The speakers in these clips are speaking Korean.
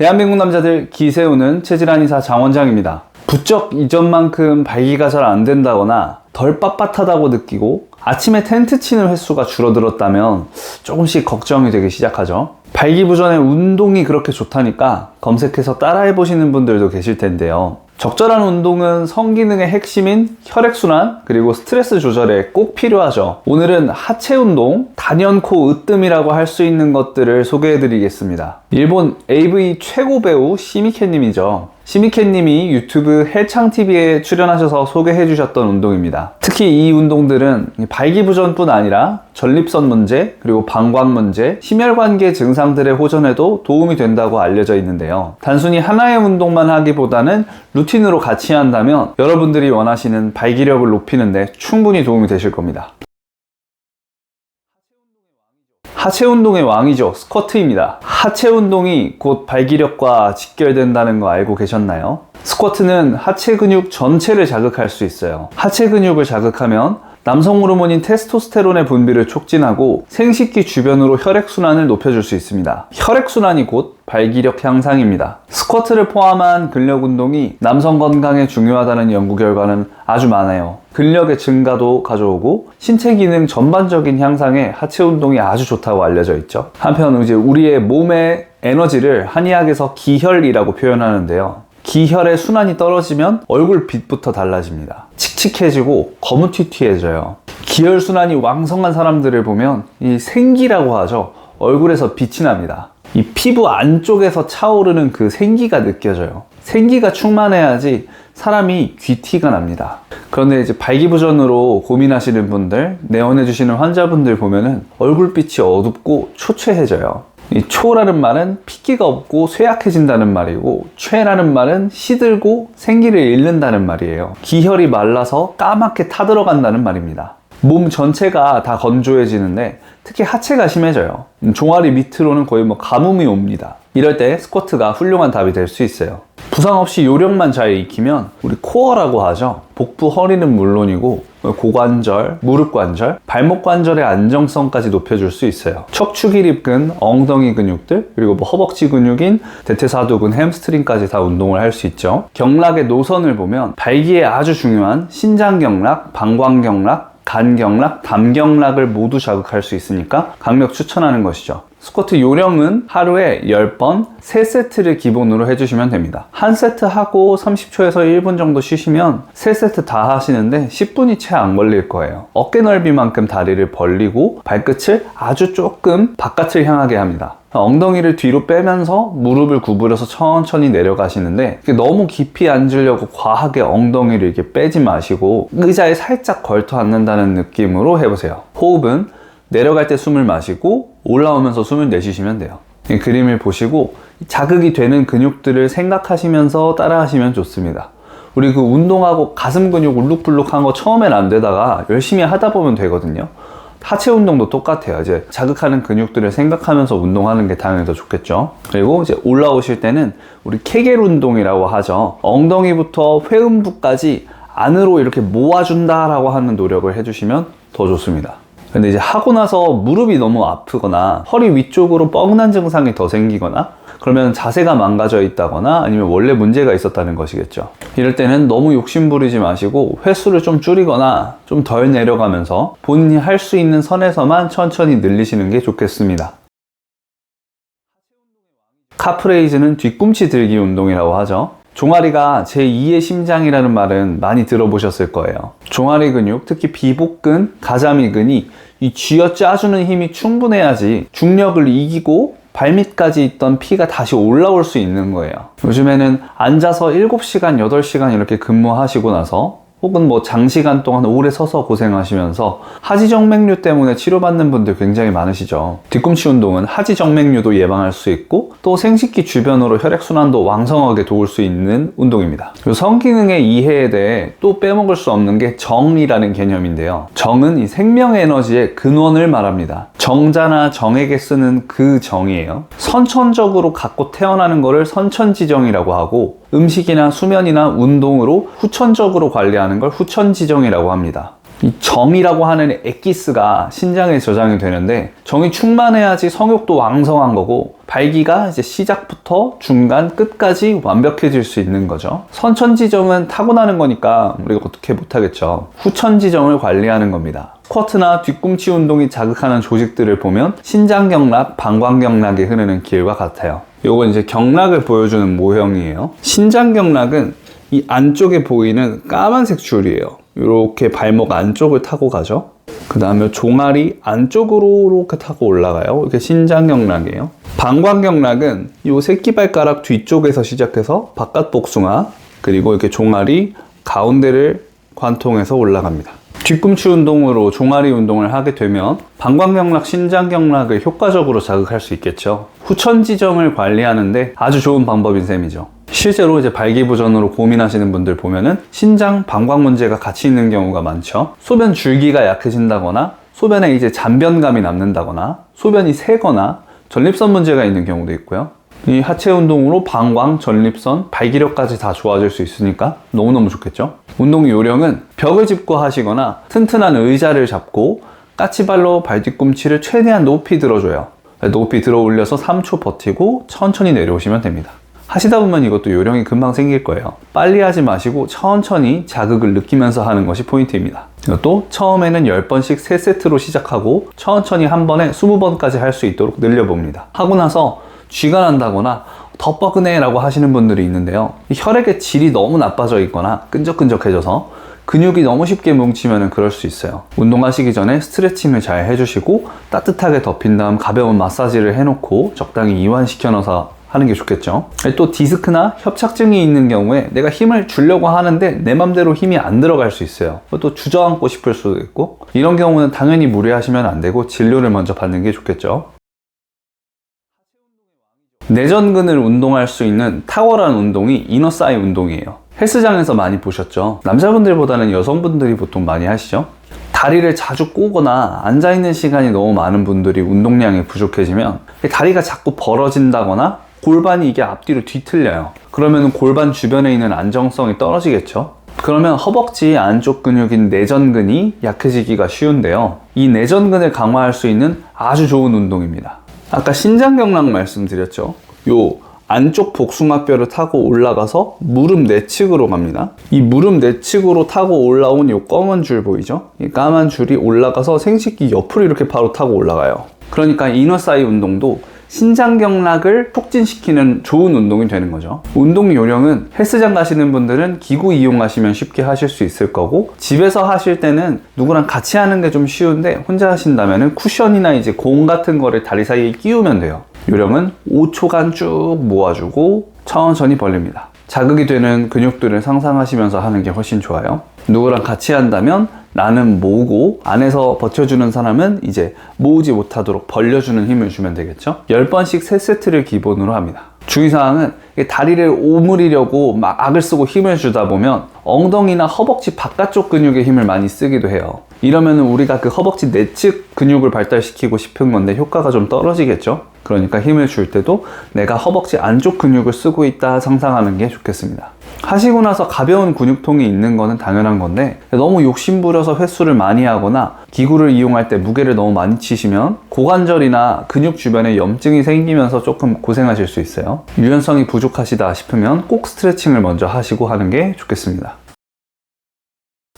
대한민국 남자들 기세우는 체질한 이사 장원장입니다. 부쩍 이전만큼 발기가 잘 안 된다거나 덜 빳빳하다고 느끼고 아침에 텐트 치는 횟수가 줄어들었다면 조금씩 걱정이 되기 시작하죠. 발기부전에 운동이 그렇게 좋다니까 검색해서 따라해 보시는 분들도 계실 텐데요. 적절한 운동은 성기능의 핵심인 혈액순환 그리고 스트레스 조절에 꼭 필요하죠. 오늘은 하체 운동, 단연코 으뜸이라고 할 수 있는 것들을 소개해 드리겠습니다. 일본 AV 최고 배우 시미케님이죠. 시미케님이 유튜브 헬창TV에 출연하셔서 소개해 주셨던 운동입니다. 특히 이 운동들은 발기부전뿐 아니라 전립선 문제, 그리고 방광 문제, 심혈관계 증상들의 호전에도 도움이 된다고 알려져 있는데요. 단순히 하나의 운동만 하기보다는 루틴으로 같이 한다면 여러분들이 원하시는 발기력을 높이는데 충분히 도움이 되실 겁니다. 하체 운동의 왕이죠. 스쿼트입니다. 하체 운동이 곧 발기력과 직결된다는 거 알고 계셨나요? 스쿼트는 하체 근육 전체를 자극할 수 있어요. 하체 근육을 자극하면 남성 호르몬인 테스토스테론의 분비를 촉진하고 생식기 주변으로 혈액순환을 높여줄 수 있습니다. 혈액순환이 곧 발기력 향상입니다. 스쿼트를 포함한 근력 운동이 남성 건강에 중요하다는 연구 결과는 아주 많아요. 근력의 증가도 가져오고 신체 기능 전반적인 향상에 하체 운동이 아주 좋다고 알려져 있죠. 한편 이제 우리의 몸의 에너지를 한의학에서 기혈이라고 표현하는데요. 기혈의 순환이 떨어지면 얼굴 빛부터 달라집니다. 칙칙해지고 거무튀튀해져요. 기혈 순환이 왕성한 사람들을 보면 이 생기라고 하죠. 얼굴에서 빛이 납니다. 이 피부 안쪽에서 차오르는 그 생기가 느껴져요. 생기가 충만해야지 사람이 귀티가 납니다. 그런데 이제 발기부전으로 고민하시는 분들, 내원해주시는 환자분들 보면은 얼굴빛이 어둡고 초췌해져요. 이 초라는 말은 핏기가 없고 쇠약해진다는 말이고 최라는 말은 시들고 생기를 잃는다는 말이에요. 기혈이 말라서 까맣게 타들어간다는 말입니다. 몸 전체가 다 건조해지는데 특히 하체가 심해져요. 종아리 밑으로는 거의 뭐 가뭄이 옵니다. 이럴 때 스쿼트가 훌륭한 답이 될 수 있어요. 부상 없이 요령만 잘 익히면 우리 코어라고 하죠. 복부 허리는 물론이고 고관절, 무릎 관절, 발목 관절의 안정성까지 높여줄 수 있어요. 척추 기립근, 엉덩이 근육들, 그리고 뭐 허벅지 근육인 대퇴사두근, 햄스트링까지 다 운동을 할 수 있죠. 경락의 노선을 보면 발기에 아주 중요한 신장 경락, 방광 경락, 간경락, 담경락을 모두 자극할 수 있으니까 강력 추천하는 것이죠. 스쿼트 요령은 하루에 10번 3세트를 기본으로 해주시면 됩니다. 한 세트 하고 30초에서 1분 정도 쉬시면 3세트 다 하시는데 10분이 채 안 걸릴 거예요. 어깨 넓이만큼 다리를 벌리고 발끝을 아주 조금 바깥을 향하게 합니다. 엉덩이를 뒤로 빼면서 무릎을 구부려서 천천히 내려가시는데 너무 깊이 앉으려고 과하게 엉덩이를 이렇게 빼지 마시고 의자에 살짝 걸터 앉는다는 느낌으로 해보세요. 호흡은 내려갈 때 숨을 마시고 올라오면서 숨을 내쉬시면 돼요. 이 그림을 보시고 자극이 되는 근육들을 생각하시면서 따라하시면 좋습니다. 우리 그 운동하고 가슴 근육 울룩불룩한 거 처음엔 안 되다가 열심히 하다 보면 되거든요. 하체 운동도 똑같아요. 이제 자극하는 근육들을 생각하면서 운동하는 게 당연히 더 좋겠죠. 그리고 이제 올라오실 때는 우리 케겔 운동이라고 하죠. 엉덩이부터 회음부까지 안으로 이렇게 모아준다라고 하는 노력을 해주시면 더 좋습니다. 근데 이제 하고 나서 무릎이 너무 아프거나 허리 위쪽으로 뻐근한 증상이 더 생기거나 그러면 자세가 망가져 있다거나 아니면 원래 문제가 있었다는 것이겠죠. 이럴 때는 너무 욕심 부리지 마시고 횟수를 좀 줄이거나 좀 덜 내려가면서 본인이 할 수 있는 선에서만 천천히 늘리시는 게 좋겠습니다. 카프레이즈는 뒤꿈치 들기 운동이라고 하죠. 종아리가 제2의 심장이라는 말은 많이 들어보셨을 거예요. 종아리 근육, 특히 비복근, 가자미근이 이 쥐어 짜주는 힘이 충분해야지 중력을 이기고 발밑까지 있던 피가 다시 올라올 수 있는 거예요. 요즘에는 앉아서 7시간, 8시간 이렇게 근무하시고 나서 혹은 뭐 장시간 동안 오래 서서 고생하시면서 하지정맥류 때문에 치료받는 분들 굉장히 많으시죠. 뒤꿈치 운동은 하지정맥류도 예방할 수 있고 또 생식기 주변으로 혈액순환도 왕성하게 도울 수 있는 운동입니다. 성기능의 이해에 대해 또 빼먹을 수 없는 게 정이라는 개념인데요. 정은 이 생명 에너지의 근원을 말합니다. 정자나 정에게 쓰는 그 정이에요. 선천적으로 갖고 태어나는 거를 선천지정이라고 하고 음식이나 수면이나 운동으로 후천적으로 관리하는 걸 후천지정이라고 합니다. 이 정이라고 하는 엑기스가 신장에 저장이 되는데 정이 충만해야지 성욕도 왕성한 거고 발기가 이제 시작부터 중간 끝까지 완벽해질 수 있는 거죠. 선천지정은 타고나는 거니까 우리가 어떻게 못하겠죠. 후천지정을 관리하는 겁니다. 스쿼트나 뒤꿈치 운동이 자극하는 조직들을 보면 신장경락, 방광경락이 흐르는 길과 같아요. 요건 이제 경락을 보여주는 모형이에요. 신장 경락은 이 안쪽에 보이는 까만색 줄이에요. 이렇게 발목 안쪽을 타고 가죠. 그 다음에 종아리 안쪽으로 이렇게 타고 올라가요. 이게 신장 경락이에요. 방광 경락은 이 새끼발가락 뒤쪽에서 시작해서 바깥 복숭아 그리고 이렇게 종아리 가운데를 관통해서 올라갑니다. 뒤꿈치 운동으로 종아리 운동을 하게 되면 방광경락, 신장경락을 효과적으로 자극할 수 있겠죠. 후천지정을 관리하는데 아주 좋은 방법인 셈이죠. 실제로 이제 발기부전으로 고민하시는 분들 보면은 신장, 방광 문제가 같이 있는 경우가 많죠. 소변 줄기가 약해진다거나 소변에 이제 잔변감이 남는다거나 소변이 새거나 전립선 문제가 있는 경우도 있고요. 이 하체 운동으로 방광, 전립선, 발기력까지 다 좋아질 수 있으니까 너무너무 좋겠죠? 운동 요령은 벽을 짚고 하시거나 튼튼한 의자를 잡고 까치발로 발 뒤꿈치를 최대한 높이 들어줘요. 높이 들어 올려서 3초 버티고 천천히 내려오시면 됩니다. 하시다 보면 이것도 요령이 금방 생길 거예요. 빨리 하지 마시고 천천히 자극을 느끼면서 하는 것이 포인트입니다. 이것도 처음에는 10번씩 3세트로 시작하고 천천히 한 번에 20번까지 할 수 있도록 늘려봅니다. 하고 나서 쥐가 난다거나 더 뻐근해 라고 하시는 분들이 있는데요. 혈액의 질이 너무 나빠져 있거나 끈적끈적해져서 근육이 너무 쉽게 뭉치면 그럴 수 있어요. 운동하시기 전에 스트레칭을 잘 해주시고 따뜻하게 덮인 다음 가벼운 마사지를 해놓고 적당히 이완시켜 넣어서 하는 게 좋겠죠. 또 디스크나 협착증이 있는 경우에 내가 힘을 주려고 하는데 내 맘대로 힘이 안 들어갈 수 있어요. 또 주저앉고 싶을 수도 있고 이런 경우는 당연히 무리하시면 안 되고 진료를 먼저 받는 게 좋겠죠. 내전근을 운동할 수 있는 탁월한 운동이 이너사이 운동이에요. 헬스장에서 많이 보셨죠? 남자분들보다는 여성분들이 보통 많이 하시죠? 다리를 자주 꼬거나 앉아있는 시간이 너무 많은 분들이 운동량이 부족해지면 다리가 자꾸 벌어진다거나 골반이 이게 앞뒤로 뒤틀려요. 그러면 골반 주변에 있는 안정성이 떨어지겠죠? 그러면 허벅지 안쪽 근육인 내전근이 약해지기가 쉬운데요. 이 내전근을 강화할 수 있는 아주 좋은 운동입니다. 아까 신장경락 말씀드렸죠. 요 안쪽 복숭아뼈를 타고 올라가서 무릎 내측으로 갑니다. 이 무릎 내측으로 타고 올라온 이 검은 줄 보이죠? 이 까만 줄이 올라가서 생식기 옆으로 이렇게 바로 타고 올라가요. 그러니까 이너사이 운동도 신장경락을 촉진시키는 좋은 운동이 되는 거죠. 운동 요령은 헬스장 가시는 분들은 기구 이용하시면 쉽게 하실 수 있을 거고 집에서 하실 때는 누구랑 같이 하는 게 좀 쉬운데 혼자 하신다면 쿠션이나 이제 공 같은 거를 다리 사이에 끼우면 돼요. 요령은 5초간 쭉 모아주고 천천히 벌립니다. 자극이 되는 근육들을 상상하시면서 하는 게 훨씬 좋아요. 누구랑 같이 한다면 나는 모으고 안에서 버텨주는 사람은 이제 모으지 못하도록 벌려주는 힘을 주면 되겠죠. 10번씩 3세트를 기본으로 합니다. 주의사항은 다리를 오므리려고 막 악을 쓰고 힘을 주다 보면 엉덩이나 허벅지 바깥쪽 근육에 힘을 많이 쓰기도 해요. 이러면 우리가 그 허벅지 내측 근육을 발달시키고 싶은 건데 효과가 좀 떨어지겠죠? 그러니까 힘을 줄 때도 내가 허벅지 안쪽 근육을 쓰고 있다 상상하는 게 좋겠습니다. 하시고 나서 가벼운 근육통이 있는 거는 당연한 건데 너무 욕심부려서 횟수를 많이 하거나 기구를 이용할 때 무게를 너무 많이 치시면 고관절이나 근육 주변에 염증이 생기면서 조금 고생하실 수 있어요. 유연성이 부족하시다 싶으면 꼭 스트레칭을 먼저 하시고 하는 게 좋겠습니다.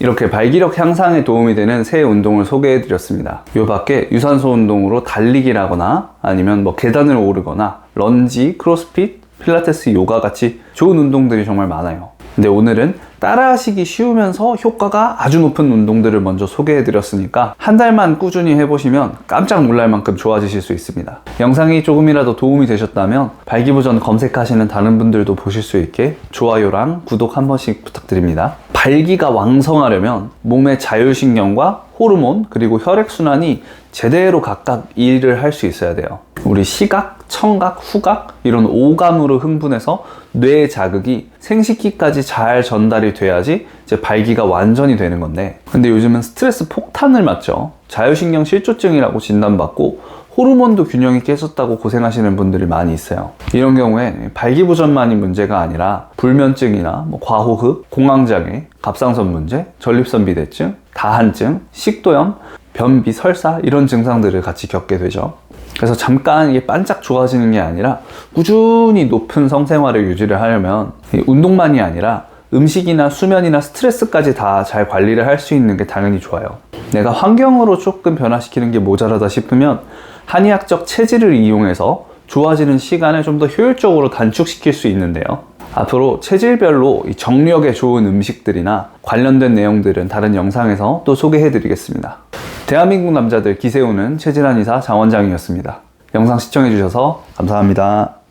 이렇게 발기력 향상에 도움이 되는 새 운동을 소개해 드렸습니다. 이 밖에 유산소 운동으로 달리기라거나 아니면 뭐 계단을 오르거나 런지, 크로스핏, 필라테스, 요가 같이 좋은 운동들이 정말 많아요. 근데 오늘은 따라하시기 쉬우면서 효과가 아주 높은 운동들을 먼저 소개해 드렸으니까 한 달만 꾸준히 해보시면 깜짝 놀랄 만큼 좋아지실 수 있습니다. 영상이 조금이라도 도움이 되셨다면 발기부전 검색하시는 다른 분들도 보실 수 있게 좋아요랑 구독 한 번씩 부탁드립니다. 발기가 왕성하려면 몸의 자율신경과 호르몬 그리고 혈액순환이 제대로 각각 일을 할 수 있어야 돼요. 우리 시각, 청각, 후각 이런 오감으로 흥분해서 뇌 자극이 생식기까지 잘 전달이 돼야지 이제 발기가 완전히 되는 건데 근데 요즘은 스트레스 폭탄을 맞죠. 자율신경 실조증이라고 진단받고 호르몬도 균형이 깨졌다고 고생하시는 분들이 많이 있어요. 이런 경우에 발기부전만이 문제가 아니라 불면증이나 뭐 과호흡, 공황장애, 갑상선 문제, 전립선 비대증, 다한증, 식도염, 변비, 설사 이런 증상들을 같이 겪게 되죠. 그래서 잠깐 이게 반짝 좋아지는 게 아니라 꾸준히 높은 성생활을 유지를 하려면 이 운동만이 아니라 음식이나 수면이나 스트레스까지 다 잘 관리를 할 수 있는 게 당연히 좋아요. 내가 환경으로 조금 변화시키는 게 모자라다 싶으면 한의학적 체질을 이용해서 좋아지는 시간을 좀 더 효율적으로 단축시킬 수 있는데요. 앞으로 체질별로 이 정력에 좋은 음식들이나 관련된 내용들은 다른 영상에서 또 소개해 드리겠습니다. 대한민국 남자들 기세우는 체질한 의사 장 원장이었습니다. 영상 시청해 주셔서 감사합니다.